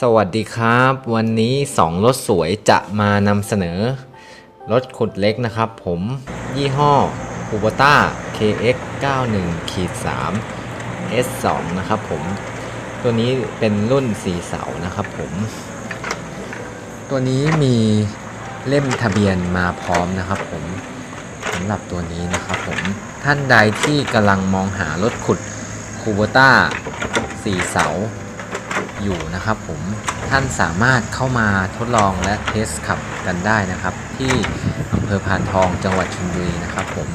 สวัสดีครับ วันนี้ 2 รถสวยจะมานำเสนอ รถขุดเล็กนะครับผมยี่ห้อ u b o t a KX 91ขีด3 S2 นะครับผม ตัวนี้เป็นรุ่น4เสานะครับผม ตัวนี้มีเล่มทะเบียนมาพร้อมนะครับผมสำหรับตัวนี้นะครับผม ท่านใดที่กำลังมองหารถขุด Kubota 4เสา อยู่นะครับผมท่านสามารถเข้ามาทดลองและเทสขับกันได้นะครับ ที่อำเภอพานทองจังหวัดชลบุรีนะครับผม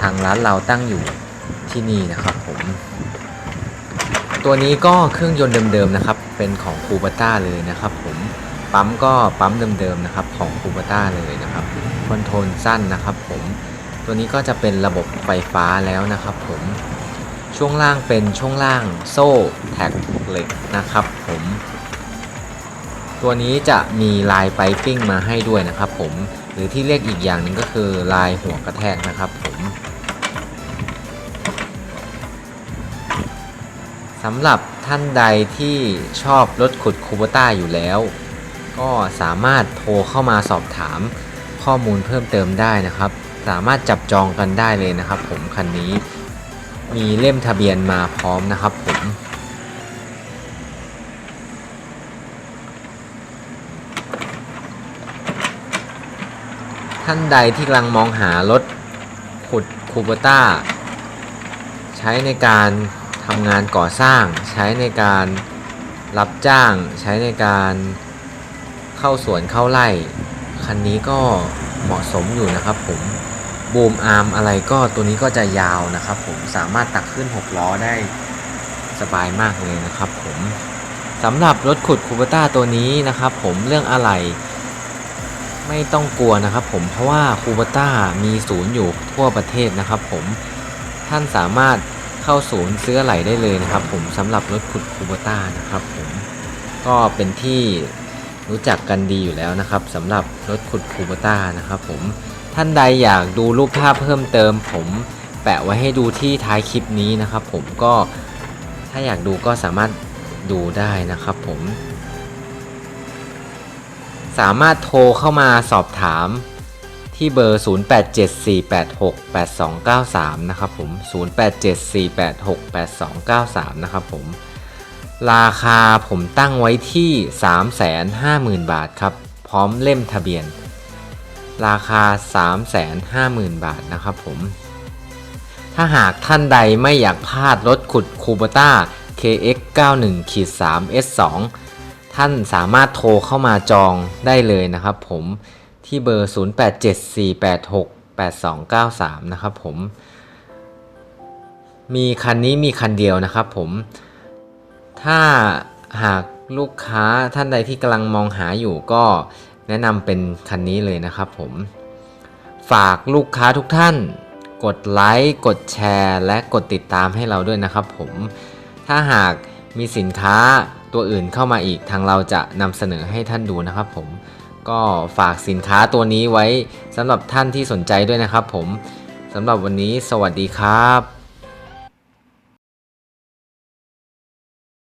ทางร้านเราตั้งอยู่ที่นี่นะครับผม ตัวนี้ก็เครื่องยนต์เดิมๆนะครับ เป็นของคูปต้าเลยนะครับผมปั๊มก็ปั๊มเดิมๆนะครับของคูปต้าเลยนะครับคอนโทรลสั้นนะครับผมตัวนี้ก็จะเป็นระบบไฟฟ้าแล้วนะครับผม ช่วงล่างเป็นช่วงล่างโซ่แท็กเหล็กนะครับผม ตัวนี้จะมีลายไปปิ้งมาให้ด้วยนะครับผมหรือที่เรียกอีกอย่างหนึ่งก็คือลายหัวกระแทกนะครับผมสำหรับท่านใดที่ชอบรถขุดคูบต้าอยู่แล้ว ก็สามารถโทรเข้ามาสอบถามข้อมูลเพิ่มเติมได้นะครับ สามารถจับจองกันได้เลยนะครับผมคันนี้ มีเล่มทะเบียนมาพร้อมนะครับผมท่านใดที่กำลังมองหารถขุดคูเบต้า ใช้ในการทำงานก่อสร้าง ใช้ในการรับจ้าง ใช้ในการเข้าสวนเข้าไร่ คันนี้ก็เหมาะสมอยู่นะครับผม บูมอาร์มอะไรก็ตัวนี้ก็จะยาวนะครับผมสามารถตักขึ้น 6 ล้อได้สบายมากเลยนะครับผมสำหรับรถขุดคูเบต้าตัวนี้นะครับผมเรื่องอะไรไม่ต้องกลัวนะครับผมเพราะว่าคูเบต้ามีศูนย์อยู่ทั่วประเทศนะครับผมท่านสามารถเข้าศูนย์ซื้ออะไหล่ได้เลยนะครับผมสำหรับรถขุดคูเบต้านะครับผมก็เป็นที่รู้จักกันดีอยู่แล้วนะครับสำหรับรถขุดคูเบต้านะครับผม ท่านใดอยากดูรูปภาพเพิ่มเติม ผมแปะไว้ให้ดูที่ท้ายคลิปนี้นะครับ ผมก็ถ้าอยากดูก็สามารถดูได้นะครับผม สามารถโทรเข้ามาสอบถามที่เบอร์ 0874868293 นะครับผม 0874868293 นะครับผม ราคาผมตั้งไว้ที่ 350,000 บาทครับ พร้อมเล่มทะเบียน ราคา 350,000 บาทนะครับผม ถ้าหากท่านใดไม่อยากพลาดรถขุดคูเบต้า KX 91-3S2 ท่านสามารถโทรเข้ามาจองได้เลยนะครับผมที่เบอร์ 0874868293 นะครับผม มีคันนี้มีคันเดียวนะครับผม ถ้าหากลูกค้าท่านใดที่กำลังมองหาอยู่ก็ แนะนำเป็นคันนี้เลยนะครับผม ฝากลูกค้าทุกท่าน กดไลค์ กดแชร์ และกดติดตามให้เราด้วยนะครับผม ถ้าหากมีสินค้าตัวอื่นเข้ามาอีกทางเราจะนำเสนอให้ท่านดูนะครับผม ก็ฝากสินค้าตัวนี้ไว้สำหรับท่านที่สนใจด้วยนะครับผมสำหรับวันนี้สวัสดีครับ